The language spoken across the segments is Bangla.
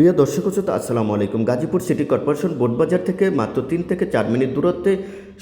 প্রিয় দর্শক শ্রোতা, আসসালামু আলাইকুম। গাজীপুর সিটি কর্পোরেশন বোটবাজার থেকে মাত্র তিন থেকে চার মিনিট দূরত্বে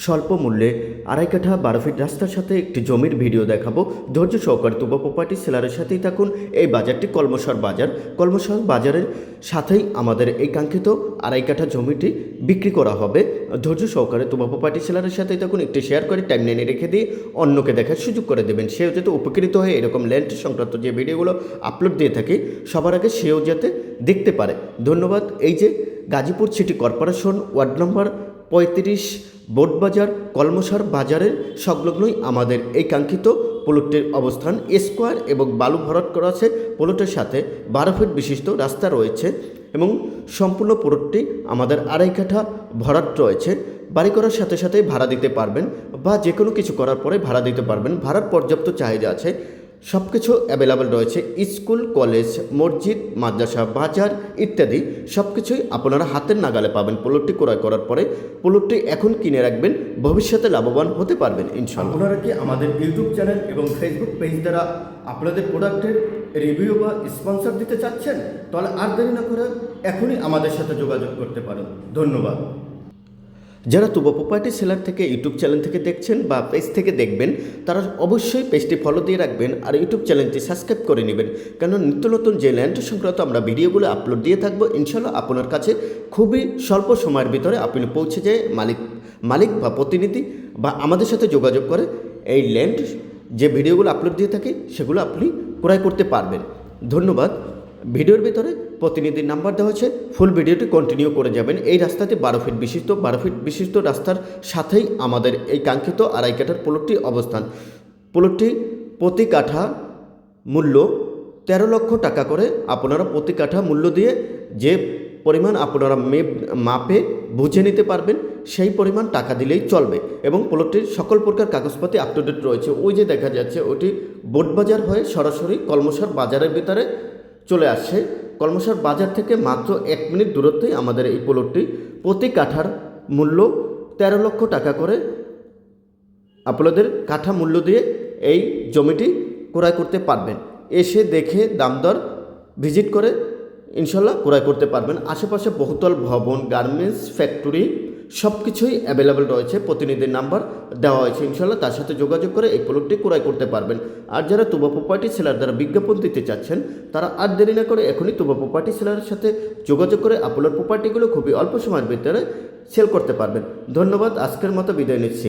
স্বল্প মূল্যে আড়াই কাঠা বারো ফিট রাস্তার সাথে একটি জমির ভিডিও দেখাবো। ধৈর্য সহকারে তুবা প্রপার্টি সেলারের সাথেই থাকুন। এই বাজারটি কলমসর বাজার। কলমসর বাজারের সাথেই আমাদের এই কাঙ্ক্ষিত আড়াই কাঠা জমিটি বিক্রি করা হবে। ধৈর্য সহকারে তুবা প্রপার্টি সেলারের সাথেই থাকুন। একটি শেয়ার করে টাইম লাইনে রেখে দিয়ে অন্যকে দেখার সুযোগ করে দেবেন। সেও যাতে উপকৃত হয়ে এরকম ল্যান্ড সংক্রান্ত যে ভিডিওগুলো আপলোড দিয়ে থাকি, সবার আগে সেও যাতে দেখতে পারে। ধন্যবাদ। এই যে Gazipur city corporation ward number পঁয়ত্রিশ বোটবাজার কলমসার বাজারের সংলগ্নই আমাদের এই কাঙ্ক্ষিত প্লটটির অবস্থান স্কোয়ার এবং বালু ভরাট করা আছে প্লটের সাথে বারো ফিট বিশিষ্ট রাস্তা রয়েছে এবং সম্পূর্ণ প্লটটি আমাদের আড়াই কাঠা ভরাট রয়েছে। বাড়ি করার সাথে সাথে ভাড়া দিতে পারবেন বা যে কোনো কিছু করার পরে ভাড়া দিতে পারবেন। ভাড়ার পর্যাপ্ত চাহিদা আছে। সব কিছু অ্যাভেলেবেল রয়েছে, স্কুল, কলেজ, মসজিদ, মাদ্রাসা, বাজার ইত্যাদি। সব কিছুই আপনারা হাতের নাগালে পাবেন। প্লটটি ক্রয় করার পরে প্লটটি এখন কিনে রাখবেন, ভবিষ্যতে লাভবান হতে পারবেন ইনশাল্লাহ আপনারা কি আমাদের ইউটিউব চ্যানেল এবং ফেসবুক পেজ দ্বারা আপনাদের প্রোডাক্টের রিভিউ বা স্পন্সর দিতে চাচ্ছেন? তাহলে আর দেরি না করে এখনই আমাদের সাথে যোগাযোগ করতে পারেন। ধন্যবাদ। যারা তুবা প্রপার্টি সেলার থেকে ইউটিউব চ্যানেল থেকে দেখছেন বা পেজ থেকে দেখবেন, তারা অবশ্যই পেজটি ফলো দিয়ে রাখবেন আর ইউটিউব চ্যানেলটি সাবস্ক্রাইব করে নেবেন। কেন নিত্য নতুন যে ল্যান্ড সংক্রান্ত আমরা ভিডিওগুলো আপলোড দিয়ে থাকব ইনশাল্লাহ আপনার কাছে খুবই স্বল্প সময়ের ভিতরে আপনি পৌঁছে যায় মালিক মালিক বা প্রতিনিধি বা আমাদের সাথে যোগাযোগ করে এই ল্যান্ড যে ভিডিওগুলো আপলোড দিয়ে থাকি, সেগুলো আপনি ক্রয় করতে পারবেন। ধন্যবাদ। ভিডিওর ভিতরে প্রতিনিধির নাম্বার দেওয়া হচ্ছে ফুল ভিডিওটি কন্টিনিউ করে যাবেন। এই রাস্তাটি বারো ফিট বিশিষ্ট। বারো ফিট বিশিষ্ট রাস্তার সাথেই আমাদের এই কাঙ্ক্ষিত আড়াই কাঠার প্লটটি অবস্থান। প্লটটি প্রতি কাঠা মূল্য তেরো লক্ষ টাকা করে। আপনারা প্রতি কাঠা মূল্য দিয়ে যে পরিমাণ আপনারা মেপ মাপে বুঝে নিতে পারবেন, সেই পরিমাণ টাকা দিলেই চলবে এবং প্লটটির সকল প্রকার কাগজপাতি আপ টু ডেট রয়েছে। ওই যে দেখা যাচ্ছে, ওটি বোটবাজার হয়ে সরাসরি কলমসার বাজারের ভিতরে চলে আসছে। কলমসার বাজার থেকে মাত্র এক মিনিট দূরত্বেই আমাদের এই প্লটটি প্রতি কাঠার মূল্য তেরো লক্ষ টাকা করে। আপনাদের কাঠা মূল্য দিয়ে এই জমিটি ক্রয় করতে পারবেন। এসে দেখে দামদর ভিজিট করে ইনশাল্লাহ ক্রয় করতে পারবেন। আশেপাশে বহুতল ভবন, গার্মেন্টস, ফ্যাক্টরি সব কিছুই অ্যাভেলেবেল রয়েছে, প্রতিনিধির নাম্বার দেওয়া হয়েছে ইনশাল্লাহ তার সাথে যোগাযোগ করে এই প্লটটি ক্রয় করতে পারবেন। আর যারা তুবা প্রপার্টি সেলার দ্বারা বিজ্ঞাপন দিতে চাচ্ছেন, তারা আর দেরি না করে এখনই তুবা প্রপার্টি সেলারের সাথে যোগাযোগ করে আপনার প্রপার্টিগুলো খুবই অল্প সময়ের ভিতরে সেল করতে পারবেন। ধন্যবাদ, আজকের মতো বিদায় নিচ্ছি।